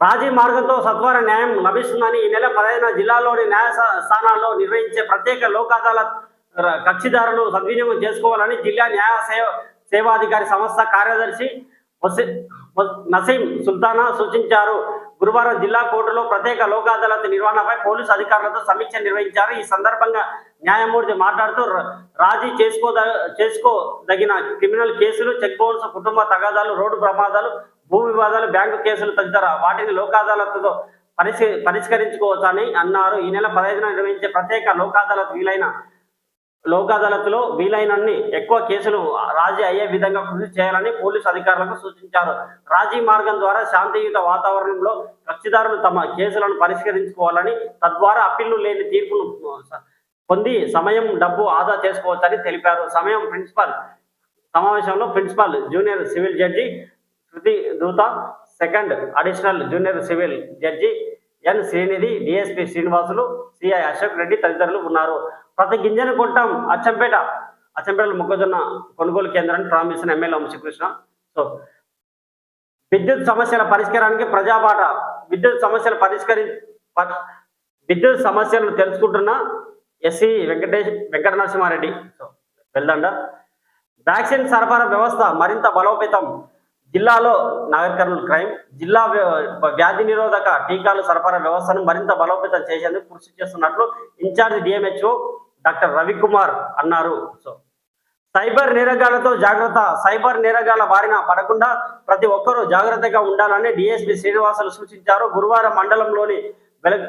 రాజీ మార్గంతో సత్వర న్యాయం లభిస్తుందని ఈ నెల పదహైదున జిల్లాలోని న్యాయ స్థానాల్లో నిర్వహించే ప్రత్యేక లోక్ అదాలత్ కక్షిదారులు సద్వినియోగం చేసుకోవాలని జిల్లా న్యాయ సేవ సేవాధికారి సంస్థ కార్యదర్శి నసీం సుల్తానా సూచించారు. గురువారం జిల్లా కోర్టులో ప్రత్యేక లోక్ అదాలత్ నిర్వహణపై పోలీసు అధికారులతో సమీక్ష నిర్వహించారు. ఈ సందర్భంగా న్యాయమూర్తి మాట్లాడుతూ రాజీ చేసుకోద చేసుకోదగిన క్రిమినల్ కేసులు చెక్ బౌన్స్ కుటుంబ తగాదాలు రోడ్డు ప్రమాదాలు భూ వివాదాలు బ్యాంకు కేసులు తదితర వాటిని లోక్ అదాలత్తో పరిష్కరించుకోవచ్చని అన్నారు. ఈ నెల పదహైదున నిర్వహించే ప్రత్యేక లోక్ అదాలత్ వీలైన లోక్ అదాలత్లో వీలైనన్ని ఎక్కువ కేసులు రాజీ అయ్యే విధంగా కృషి చేయాలని పోలీసు అధికారులకు సూచించారు. రాజీ మార్గం ద్వారా శాంతియుత వాతావరణంలో కక్షిదారులు తమ కేసులను పరిష్కరించుకోవాలని తద్వారా అప్పీళ్ళు లేని తీర్పును పొంది సమయం డబ్బు ఆదా చేసుకోవచ్చని తెలిపారు. సమయం ప్రిన్సిపల్ సమావేశంలో principal junior civil judge Shruti Dutha. Second additional junior civil judge N Srinidhi DSP Srinivasulu CI Ashok Reddy తదితరులు ఉన్నారు. ప్రతి గింజను కొట్టాం అచ్చంపేట అచ్చంపేట మొక్కజొన్న కొనుగోలు కేంద్రాన్ని ప్రారంభిస్తున్న ఎమ్మెల్యే వంశీకృష్ణ. సో విద్యుత్ సమస్యల పరిష్కారానికి ప్రజాబాట. విద్యుత్ సమస్యలు పరిష్కరి విద్యుత్ సమస్యలను తెలుసుకుంటున్న ఎస్సి వెంకటేష్ వెంకట నరసింహారెడ్డి సో వెళ్దండ. వ్యాక్సిన్ సరఫరా వ్యవస్థ మరింత బలోపేతం. జిల్లాలో నగర్ కర్నూలు క్రైమ్ జిల్లా వ్యాధి నిరోధక టీకాలు సరఫరా వ్యవస్థను మరింత బలోపేతం చేసేందుకు కృషి చేస్తున్నట్లు ఇన్ఛార్జ్ డిఎంహెచ్ఓ డాక్టర్ రవికుమార్ అన్నారు. సో సైబర్ నేరగాళ్ళతో జాగ్రత్త సైబర్ నేరగాళ్ళ బారిన పడకుండా ప్రతి ఒక్కరూ జాగ్రత్తగా ఉండాలని డిఎస్పి శ్రీనివాసులు సూచించారు. గురువారం మండలంలోని వెలగ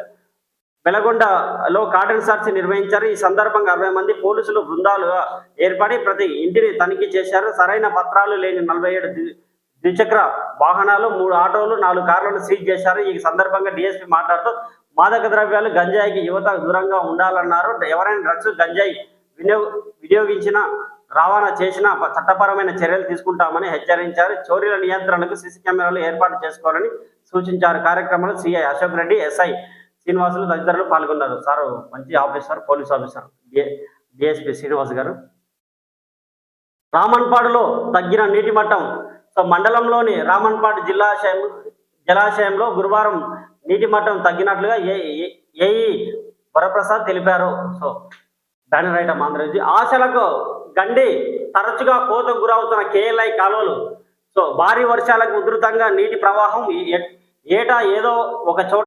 వెలగొండలో కాటన్ సర్చ్ నిర్వహించారు. ఈ సందర్భంగా అరవై మంది పోలీసులు బృందాలుగా ఏర్పడి ప్రతి ఇంటిని తనిఖీ చేశారు. సరైన పత్రాలు లేని నలభై ఏడు ద్విచక్ర వాహనాలు మూడు ఆటోలు నాలుగు కార్లను సీజ్ చేశారు. ఈ సందర్భంగా డిఎస్పీ మాట్లాడుతూ మాదక ద్రవ్యాలు గంజాయికి యువత దూరంగా ఉండాలన్నారు. ఎవరైనా డ్రగ్స్ గంజాయి వినియోగ వినియోగించిన రవాణా చేసిన చట్టపరమైన చర్యలు తీసుకుంటామని హెచ్చరించారు. చోరీల నియంత్రణకు సీసీ కెమెరాలు ఏర్పాటు చేసుకోవాలని సూచించారు. కార్యక్రమంలో సిఐ అశోక్ రెడ్డి ఎస్ఐ శ్రీనివాసులు తదితరులు పాల్గొన్నారు. సార్ మంచి officer police officer. DSP Srinivas గారు. రామన్పాడులో తగ్గిన నీటి మట్టం సో మండలంలోని రామన్పాడు జిల్లాశయం జలాశయంలో గురువారం నీటి మట్టం తగ్గినట్లుగా ఏ- ఏ- ఏఈ వరప్రసాద్ తెలిపారు. So banner item Andhra Jyothi. ఆశలకు గండి తరచుగా కోతకు గురవుతున్న కేఎల్ఐ కాలువలు. సో భారీ వర్షాలకు ఉధృతంగా నీటి ప్రవాహం ఏటా ఏదో ఒక చోట